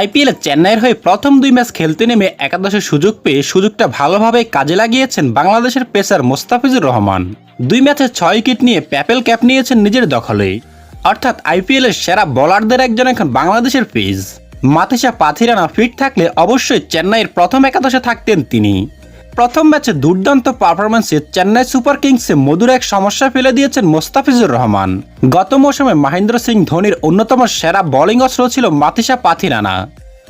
আইপিএলে চেন্নাইয়ের হয়ে প্রথম দুই ম্যাচ খেলতে নেমে একাদশে সুযোগ পেয়ে সুযোগটা ভালোভাবে কাজে লাগিয়েছেন বাংলাদেশের পেসার মোস্তাফিজুর রহমান। দুই ম্যাচে ছয় উইকেট নিয়ে প্যাপেল ক্যাপ নিয়েছেন নিজের দখলে। অর্থাৎ আইপিএলের সেরা বোলারদের একজন এখন বাংলাদেশের পেস মাতিসা পাথিরানা ফিট থাকলে অবশ্যই চেন্নাইয়ের প্রথম একাদশে থাকতেন তিনি। প্রথম ম্যাচে দুর্দান্ত পারফরমেন্সে চেন্নাই সুপার কিংসে মধুর এক সমস্যা ফেলে দিয়েছেন মোস্তাফিজুর রহমান। গত মৌসুমে মহেন্দ্র সিং ধোনির অন্যতম সেরা বোলিং অস্ত্র ছিল মাতিসা পাথিরানা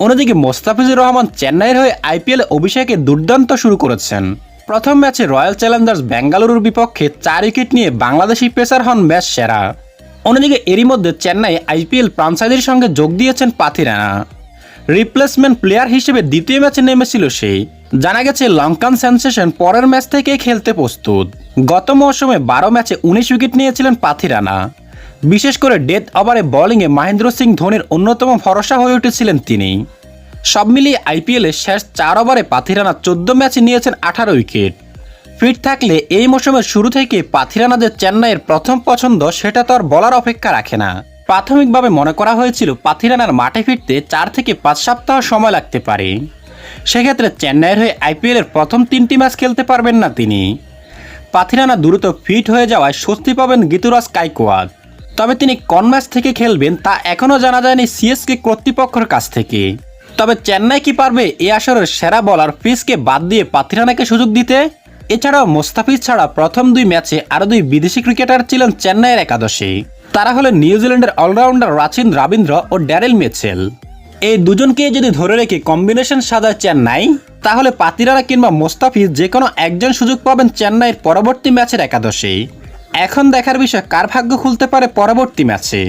অন্যদিকে মোস্তাফিজুর রহমান চেন্নাইয়ের হয়ে আইপিএল অভিষেকে দুর্দান্ত শুরু করেছেন। প্রথম ম্যাচে রয়্যাল চ্যালেঞ্জার্স বেঙ্গালুরুর বিপক্ষে চার উইকেট নিয়ে বাংলাদেশি পেসার হন ম্যাচ সেরা। অন্যদিকে এরই মধ্যে চেন্নাই আইপিএল ফ্রাঞ্চাইজির সঙ্গে যোগ দিয়েছেন পাথিরানা রিপ্লেসমেন্ট প্লেয়ার হিসেবে দ্বিতীয় ম্যাচে নেমেছিল সে জানা গেছে, লঙ্কান সেন্সেশন পরের ম্যাচ থেকে খেলতে প্রস্তুত। গত মৌসুমে বারো ম্যাচে উনিশ উইকেট নিয়েছিলেন পাথিরানা বিশেষ করে ডেথ ওভারে বোলিংয়ে মহেন্দ্র সিং ধোনির অন্যতম ভরসা হয়ে উঠেছিলেন তিনি। সব মিলিয়ে আইপিএলে শেষ চার ওভারে পাথিরানা চোদ্দ ম্যাচে নিয়েছেন আঠারো উইকেট। ফিট থাকলে এই মৌসুমের শুরু থেকে পাথিরানা যে চেন্নাইয়ের প্রথম পছন্দ, সেটা তো আর বলার অপেক্ষা রাখে না। প্রাথমিকভাবে মনে করা হয়েছিল পাথিরানার মাঠে ফিরতে চার থেকে পাঁচ সপ্তাহ সময় লাগতে পারে। সেক্ষেত্রে চেন্নাইয়ের হয়ে আইপিএলের প্রথম তিনটি ম্যাচ খেলতে পারবেন না তিনি। পাথিরানা দ্রুত ফিট হয়ে যাওয়ায় স্বস্তি পাবেন গীতুরাজ কাইকোয়াদ। তবে তিনি কোন ম্যাচ থেকে খেলবেন তা এখনও জানা যায়নি সিএসকে কর্তৃপক্ষের কাছ থেকে। তবে চেন্নাই কি পারবে এ আসরের সেরা বলার ফিসকে বাদ দিয়ে পাথিরানাকে সুযোগ দিতে? এছাড়াও মোস্তাফিজ ছাড়া প্রথম দুই ম্যাচে আরও দুই বিদেশি ক্রিকেটার ছিলেন চেন্নাইয়ের একাদশে। তারা হলেন নিউজিল্যান্ডের অলরাউন্ডার রাচিন রাবীন্দ্র ও ড্যারেল মেচেল। এই দুজনকে যদি ধরে রেখে কম্বিনেশন সাজায় চেন্নাই, তাহলে পাতিরারা কিংবা মোস্তাফিজ যে কোনো একজন সুযোগ পাবেন চেন্নাইয়ের পরবর্তী ম্যাচের একাদশে এখন দেখার বিষয় কার ভাগ্য খুলতে পারে পরবর্তী ম্যাচে।